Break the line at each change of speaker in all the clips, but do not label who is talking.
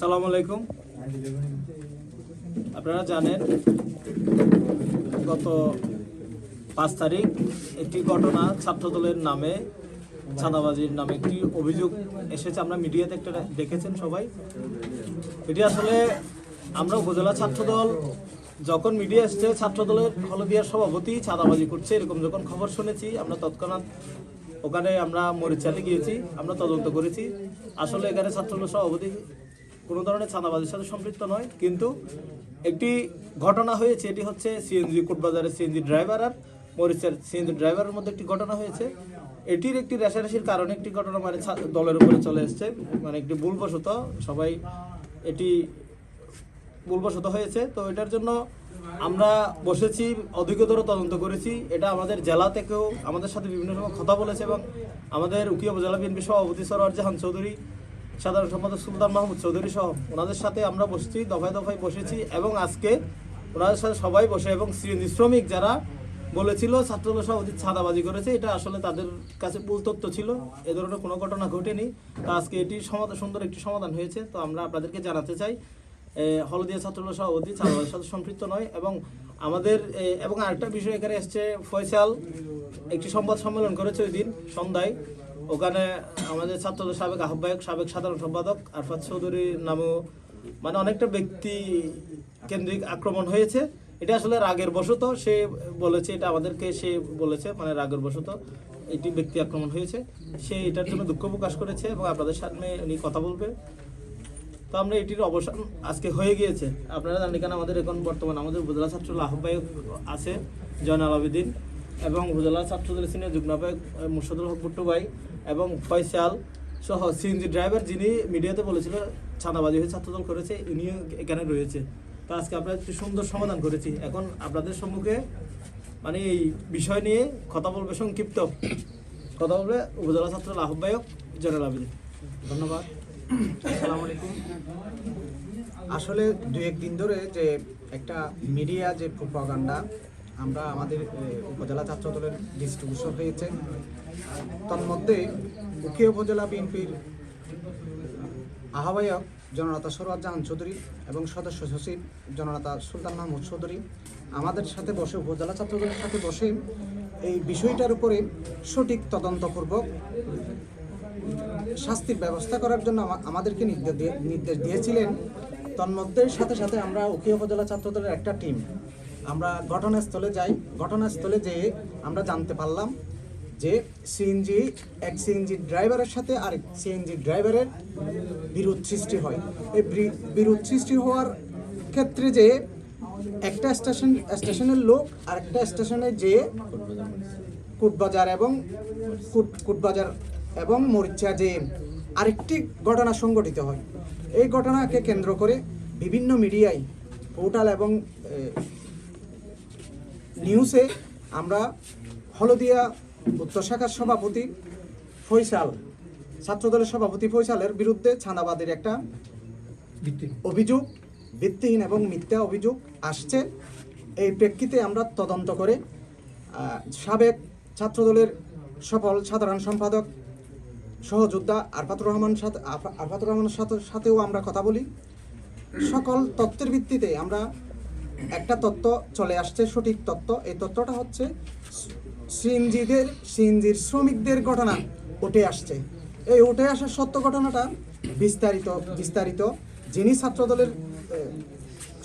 সালাম আলাইকুম। আপনারা জানেন, গত পাঁচ তারিখ একটি ঘটনা ছাত্রদলের নামে, চাঁদাবাজির নামে একটি অভিযোগ এসেছে। আমরা মিডিয়াতে একটা দেখেছেন সবাই। এটি আসলে আমরা উপজেলা ছাত্রদল, যখন মিডিয়া এসছে, ছাত্রদলের হলদিয়ার সভাপতি চাঁদাবাজি করছে, এরকম যখন খবর শুনেছি, আমরা তৎক্ষণাৎ ওখানে আমরা মরিচালে গিয়েছি আমরা তদন্ত করেছি। আসলে এখানে ছাত্রদল সভাপতি কোনো ধরনের চাঁদাবাজির সাথে সম্পৃক্ত নয়, কিন্তু একটি ঘটনা হয়েছে, এটি হচ্ছে সিএনজি কোটবাজারের সিএনজি ড্রাইভার আর মরিচের সিএনজি ড্রাইভারের মধ্যে একটি ঘটনা হয়েছে। এটির একটি রেশারেশির কারণে একটি ঘটনা মানে দলের উপরে চলে এসছে মানে একটি ভুলবশত সবাই এটি ভুলবশত হয়েছে। তো এটার জন্য আমরা বসেছি, অধিকতর তদন্ত করেছি। এটা আমাদের জেলা থেকেও আমাদের সাথে বিভিন্ন সময় কথা বলেছে এবং আমাদের উকিয়া উপজেলা বিএনপি সভাপতি সরোয়ার জাহান চৌধুরী সাধারণ সম্পাদক সুলতান মাহমুদ চৌধুরী সহ ওনাদের সাথে আমরা বসছি, দফায় দফায় বসেছি এবং আজকে ওনাদের সাথে সবাই বসে এবং শ্রমিক যারা বলেছিল, ছাত্রদল সভাপতি ছাদাবাজি করেছে, এটা আসলে তাদের কাছে ভুল তথ্য ছিল। এ ধরনের কোনো ঘটনা ঘটেনি। তো আজকে এটি সমাধান সুন্দর একটি সমাধান হয়েছে। তো আমরা আপনাদেরকে জানাতে চাই হলদিয়া ছাত্রদল সভাপতি ছাত্রদলের সাথে সম্পৃক্ত নয় এবং আমাদের এবং আরেকটা বিষয় এখানে এসছে, ফয়সাল একটি সংবাদ সম্মেলন করেছে ওই দিন সন্ধ্যায়। ওখানে আমাদের ছাত্রদল সাবেক আহ্বায়ক সাবেক সাধারণ সম্পাদক আরফাত চৌধুরীর নামেও মানে অনেকটা ব্যক্তি কেন্দ্রিক আক্রমণ হয়েছে। এটা আসলে রাগের বশত সে বলেছে এটা আমাদেরকে সে বলেছে মানে রাগের বশত এটি ব্যক্তি আক্রমণ হয়েছে। সে এটার জন্য দুঃখ প্রকাশ করেছে এবং আপনাদের সামনে উনি কথা বলবে। তো আমরা এটির অবসান আজকে হয়ে গিয়েছে। আপনারা জানেন এখানে আমাদের এখন বর্তমান আমাদের উপজেলা ছাত্র আহ্বায়ক আছে জয়নাল আবেদিন এবং উপজেলা ছাত্রদের সিনিয়র যুগ্ম আহ্বায়ক আহ, মুর্শদুল হক ভুট্টু ভাই। এবং ফয়সাল সহ সিএনজি ড্রাইভার যিনি মিডিয়াতে বলেছিল ছানাবাজি হয়ে ছাত্রদল করেছে, ইনিও এখানে রয়েছে। তো আজকে আমরা একটি সুন্দর সমাধান করেছি। এখন আপনাদের সম্মুখে মানে এই বিষয় নিয়ে কথা বলবে সংক্ষিপ্ত। কথা বলবে উপজেলা ছাত্র আহ্বায়ক জয়নাল আবেদিন ধন্যবাদ।
আসসালামু আলাইকুম। আসলে দু একদিন ধরে যে একটা মিডিয়া যে প্রপাগান্ডা আমরা আমাদের উপজেলা ছাত্র দলের ডিস্ট্রিবিউশন হয়েছে। তন্মধ্যে উখিয়া উপজেলা বিএনপির আহ্বায়ক জননেতা সরোয়ার জাহান চৌধুরী এবং সদস্য সচিব জননেতা সুলতান মাহমুদ চৌধুরী আমাদের সাথে বসে, উপজেলা ছাত্রদলের সাথে বসে এই বিষয়টার উপরে সঠিক তদন্তপূর্বক শাস্তির ব্যবস্থা করার জন্য আমা- আমাদেরকে নির্দেশ দিয়ে- নির্দেশ দিয়েছিলেন। তন্মধ্যে সাথে সাথে আমরা উকিয়া উপজেলা ছাত্রদলের একটা টিম আমরা ঘটনাস্থলে যাই। ঘটনাস্থলে যেয়ে আমরা জানতে পারলাম যে সিএনজি এক সিএনজি ড্রাইভারের সাথে আরেক সিএনজি ড্রাইভারের বিরোধ সৃষ্টি হয়। এই বিরোধ সৃষ্টি হওয়ার ক্ষেত্রে যে একটা স্টেশন স্টেশনের লোক আরেকটা স্টেশনে যেয়ে কুটবাজার এবং কুট, কুটবাজার এবং মরিচা যে আরেকটি ঘটনা সংঘটিত হয়। এই ঘটনাকে কেন্দ্র করে বিভিন্ন মিডিয়ায় পোর্টাল এবং নিউজে আমরা হলদিয়া উত্তর শাখার সভাপতি ফৈসাল ছাত্রদলের সভাপতি ফৈসালের বিরুদ্ধে ছানাবাদের একটা অভিযোগ, ভিত্তিহীন এবং মিথ্যা অভিযোগ আসছে। এই প্রেক্ষিতে আমরা তদন্ত করে সাবেক ছাত্রদলের সফল সাধারণ সম্পাদক সহযোদ্ধা আরফাতুর রহমান সাথে, আরফা- আরফাতুর রহমানের সাথে, সাথেও আমরা কথা বলি। সকল তত্ত্বের ভিত্তিতে আমরা একটা তত্ত্ব চলে আসছে, সঠিক তত্ত্ব। এই তত্ত্বটা হচ্ছে সিএনজিদের সিএনজির শ্রমিকদের ঘটনা উঠে আসছে। এই উঠে আসার সত্য ঘটনাটা বিস্তারিত বিস্তারিত। যিনি ছাত্রদলের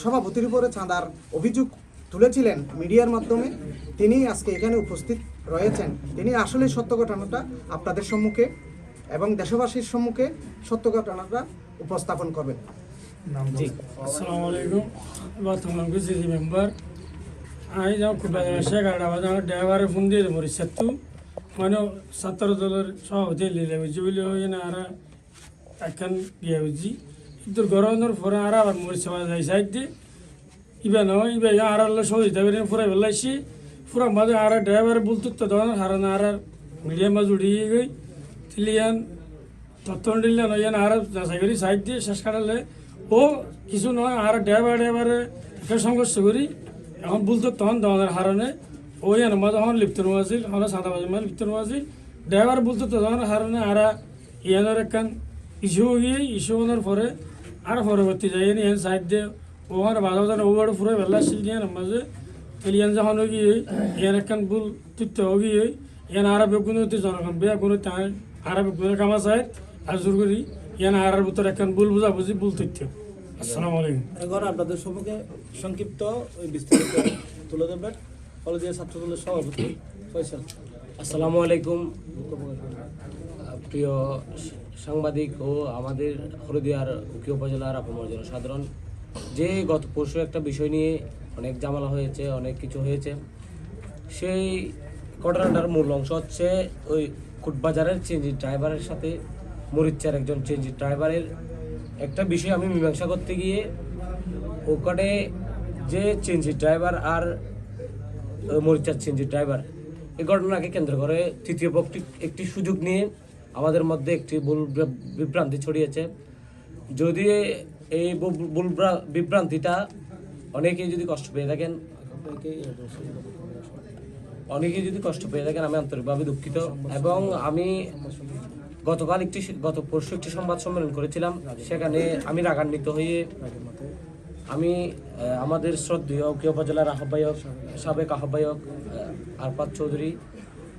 সভাপতির উপরে চাঁদার অভিযোগ তুলেছিলেন মিডিয়ার মাধ্যমে, তিনি আজকে এখানে উপস্থিত রয়েছেন। তিনি আসলে সত্য ঘটনাটা আপনাদের সম্মুখে এবং দেশবাসীর সম্মুখে সত্য ঘটনাটা উপস্থাপন করবেন। জি।
আসসালামু আলাইকুম। বর্তমান বিসিসি মেম্বার। আমি যাও কুটবাজার শেখ আডাবাদ আমার ড্রাইভারে ফোন দিয়ে মরি সেতু মানে ছাত্র দলের সভাপতি লিলে বুঝি বলে ওই না আর এখন গিয়ে বুঝি। কিন্তু গরমের পরে আর আবার মরি সেবা যাই সাইড দিয়ে। ইবে নয় ইবে আর আল্লাহ সহজ দেবে ফুরাই বেলাইছি ফুরা মাঝে আর ড্রাইভার বলতো তো তখন হারান আর মিডিয়াম মাঝ উঠিয়ে গই। তিলিয়ান তত্ত্ব দিলে নয় আর যাচাই করি সাইড দিয়ে শেষ কাটালে ও কিছু নয়, আর ড্রাইভার, ড্রাইভারে একটা সংঘর্ষ করি। এখন বলতো তখন দমনের হারণে। ওই আমার তখন লিপ্ত নোয়া আছিল এখন সাদা বাজি মানে লিপ্ত নোয়া আছিল ড্রাইভার বলতো তখন হারণে, আর ইয়ানোর একখান ইস্যু গিয়ে, ইস্যু হওয়ার পরে আর পরবর্তী যাই এন সাইড দিয়ে। ওখানে বাধা বাধা ওভার পুরো বেলা সিল দিয়ে মাঝে এলিয়ান যখন হোগি ইয়ান একখান বুল তুত্তে হোগি ইয়ান আরবে কোনো জনগণ বেয়া তাই আরবে কোনো কামা চাই আর জোর করি। ইয়ান আরার ভিতর একখান বুল বুঝা বুঝি বুল তুত্তে আসসালামু আলাইকুম।
এখন আপনাদের সম্মুখে সংক্ষিপ্ত ওই বিস্তারিত তুলে দেবেন কলেজের ছাত্র দলের সভাপতি ফয়সাল।
আসসালামু আলাইকুম। প্রিয় সাংবাদিক ও আমাদের হলদিয়ার উকি উপজেলার আপনার জনসাধারণ যে গত পরশু একটা বিষয় নিয়ে অনেক জামালা হয়েছে অনেক কিছু হয়েছে। সেই ঘটনাটার মূল অংশ হচ্ছে ওই কুটবাজারের চেঞ্জি ড্রাইভারের সাথে মরিচ্চার একজন চেঞ্জি ড্রাইভারের একটা বিষয় আমি মীমাংসা করতে গিয়ে ওখানে যে চেঞ্জি ড্রাইভার আর মরিচার চেঞ্জি ড্রাইভার এই ঘটনাকে কেন্দ্র করে তৃতীয় পক্ষটি একটি সুযোগ নিয়ে আমাদের মধ্যে একটি ভুল বিভ্রান্তি ছড়িয়েছে। যদি এই ভুল বিভ্রান্তিটা অনেকেই যদি কষ্ট পেয়ে থাকেন, অনেকেই যদি কষ্ট পেয়ে থাকেন, আমি আন্তরিকভাবে দুঃখিত। এবং আমি গতকাল একটি গত পরশু একটি সংবাদ সম্মেলন করেছিলাম। সেখানে আমি রাগান্বিত হয়ে আমি আমাদের শ্রদ্ধেয় উপজেলার আহ্বায়ক সাবেক আহ্বায়ক আহ, আরফাত চৌধুরী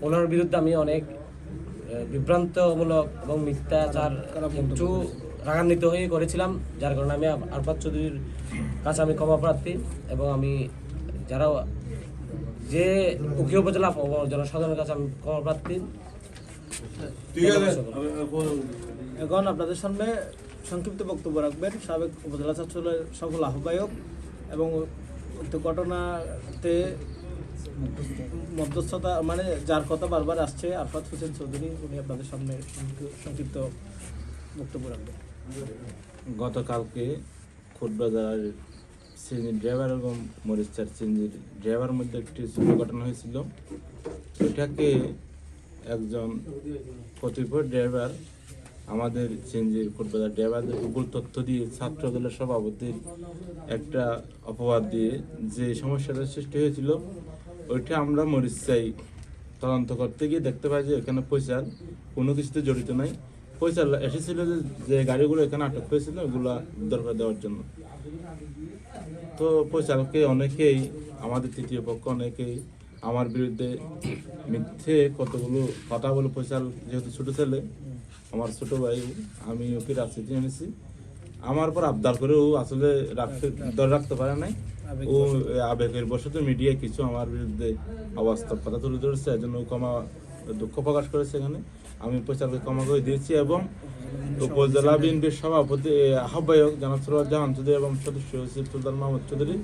ওনার বিরুদ্ধে আমি অনেক বিভ্রান্তমূলক এবং মিথ্যাচার একটু রাগান্বিত হয়ে করেছিলাম যার কারণে আমি আরফাত চৌধুরীর কাছে আমি ক্ষমা প্রার্থী এবং আমি যারা যে উকি উপজেলা জনসাধারণের কাছে আমি ক্ষমা প্রার্থী
এখন আপনাদের সামনে সংক্ষিপ্ত বক্তব্য রাখবেন। সাবেক উপজেলা ছাত্র দলের সফল আহ্বায়ক এবং উক্ত ঘটনাতে মধ্যস্থতা মানে যার কথা বারবার আসছে আরফাত হোসেন চৌধুরী উনি আপনাদের সামনে সংক্ষিপ্ত বক্তব্য রাখবেন।
গতকালকে খুটবাজার সিএনজি ড্রাইভার এবং মরিচার সিএনজি ড্রাইভার মধ্যে একটি ছোট ঘটনা হয়েছিল। এটাকে একজন কতিপয় ড্রাইভার, আমাদের সিএনজির খুটবাজার ড্রাইভারদের ভুল তথ্য দিয়ে ছাত্র দলের সভাপতির একটা অপবাদ দিয়ে যে সমস্যাটা সৃষ্টি হয়েছিল, ওইটা আমরা মরিচাই তদন্ত করতে গিয়ে দেখতে পাই যে এখানে পয়সার কোনো কিছুতে জড়িত নাই। পয়সা এসেছিল যে যে গাড়িগুলো এখানে আটক হয়েছিল ওগুলা উদ্ধার করে দেওয়ার জন্য। তো পরিচালককে অনেকেই, আমাদের তৃতীয় পক্ষ অনেকেই আমার বিরুদ্ধে মিথ্যে কতগুলো কথা বলে পয়সা যেহেতু ছোটো ছেলে আমার ছোট ভাই আমি ওকে রাজনীতি এনেছি আমার পর আবদার করে ও আসলে রাখতে ধরে রাখতে পারে নাই। ও আবেগের বশত মিডিয়ায় কিছু আমার বিরুদ্ধে অবাস্তব কথা তুলে ধরেছে এজন্য জন্য ও ক্ষমা দুঃখ প্রকাশ করেছে এখানে। আমি পরিচালককে ক্ষমা করে দিয়েছি এবং উপজেলা বিএনপির সভাপতি আহ্বায়ক জনাব জাহান চৌধুরী এবং সদস্য সচিব সুলতান মাহমুদ চৌধুরী,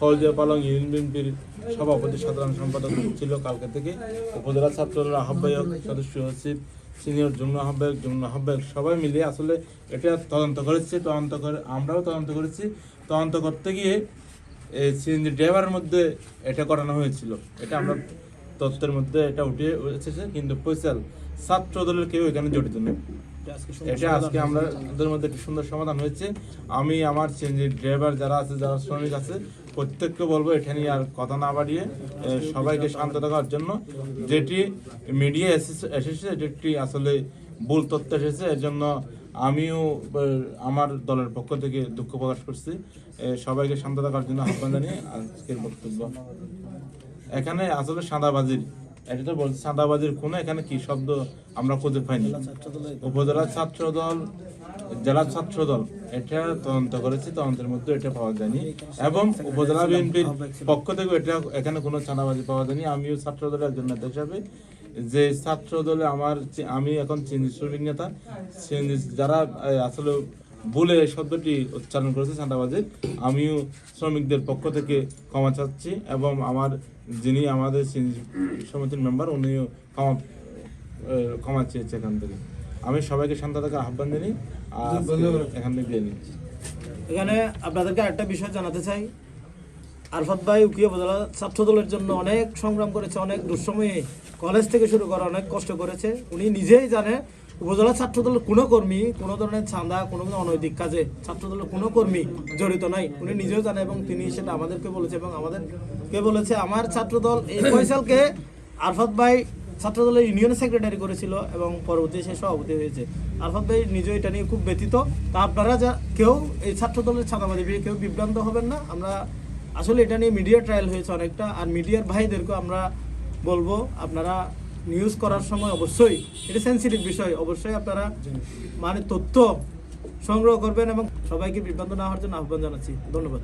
হলদিয়া পালং ইউনিয়ন বিএনপির সভাপতি, সাধারণ সম্পাদক ছিল কালকে থেকে। উপজেলা ছাত্র দলের আহ্বায়ক, সদস্য সচিব, সিনিয়র যুগ্ম আহ্বায়ক যুগ্ম আহ্বায়ক সবাই মিলে আসলে এটা তদন্ত করেছে, তদন্ত করে আমরাও তদন্ত করেছি। তদন্ত করতে গিয়ে সিএনজি ড্রাইভারের মধ্যে এটা করানো হয়েছিল। এটা আমরা তথ্যের মধ্যে এটা উঠে এসেছে কিন্তু পয়সাল ছাত্র দলের কেউ এখানে জড়িত নেই।
এটা আজকে
আমরা ওদের মধ্যে একটা সুন্দর সমাধান হয়েছে। আমি আমার সিএনজি ড্রাইভার যারা আছে যারা শ্রমিক আছে প্রত্যেককে বলব এটা নিয়ে আর কথা না বাড়িয়ে সবাইকে শান্ত থাকার জন্য যেটি মিডিয়া এসেছে যেটি আসলে ভুল তথ্য এসেছে এর জন্য আমিও আমার দলের পক্ষ থেকে দুঃখ প্রকাশ করছি। সবাইকে শান্ত থাকার জন্য আহ্বান জানিয়ে আজকের বক্তব্য। এখানে আসলে সাদাবাজির এটা তো বলছি সাদাবাজির কোনো এখানে কি শব্দ আমরা খুঁজে পাইনি উপজেলা ছাত্র দল জেলা ছাত্র দল এটা তদন্ত করেছে তদন্তের মধ্যে এটা পাওয়া যায়নি। এবং উপজেলা বিএনপির পক্ষ থেকে এটা এখানে কোনো চাঁদাবাজি পাওয়া যায়নি। আমিও ছাত্র দলের একজন নেতা হিসাবে যে ছাত্র দলে আমার আমি এখন চিনি শ্রমিক নেতা। যারা আসলে বলে এই শব্দটি উচ্চারণ করেছে চাঁদাবাজির আমিও শ্রমিকদের পক্ষ থেকে ক্ষমা চাচ্ছি এবং আমার যিনি আমাদের সমিতির মেম্বার উনিও ক্ষমা ক্ষমা চেয়েছে এখান থেকে। আমি সবাইকে শান্ত থাকার আহ্বান জানি আর এখান থেকে নিচ্ছি।
এখানে আপনাদেরকে একটা বিষয় জানাতে চাই। আরফাত ভাই উকিয়া উপজেলা ছাত্র দলের জন্য অনেক সংগ্রাম করেছে অনেক দুঃসময়ে কলেজ থেকে শুরু করে অনেক কষ্ট করেছে। উনি নিজেই জানে উপজেলা ছাত্র দলের কোনো কর্মী, কোনো ধরনের চাঁদা, কোনো অনৈতিক কাজে ছাত্র দলের কোনো কর্মী জড়িত নাই। উনি নিজেও জানে এবং তিনি সেটা আমাদেরকে বলেছে এবং আমাদেরকে বলেছে, আমার ছাত্র দল এই ফয়সালকে আরফাত ভাই ছাত্রদলের ইউনিয়ন সেক্রেটারি করেছিল এবং পরবর্তী সে সভাপতি হয়েছে। আরফাত ভাই নিজে এটা নিয়ে খুব ব্যতীত তা আপনারা যা, কেউ এই ছাত্রদলের ছাত্রবাদী নিয়ে কেউ বিভ্রান্ত হবেন না। আমরা আসলে এটা নিয়ে মিডিয়া ট্রায়াল হয়েছে অনেকটা। আর মিডিয়ার ভাইদেরকেও আমরা বলব, আপনারা নিউজ করার সময় অবশ্যই এটা সেন্সিটিভ বিষয়। অবশ্যই আপনারা মানে তথ্য সংগ্রহ করবেন এবং সবাইকে বিভ্রান্ত না হওয়ার জন্য আহ্বান জানাচ্ছি। ধন্যবাদ।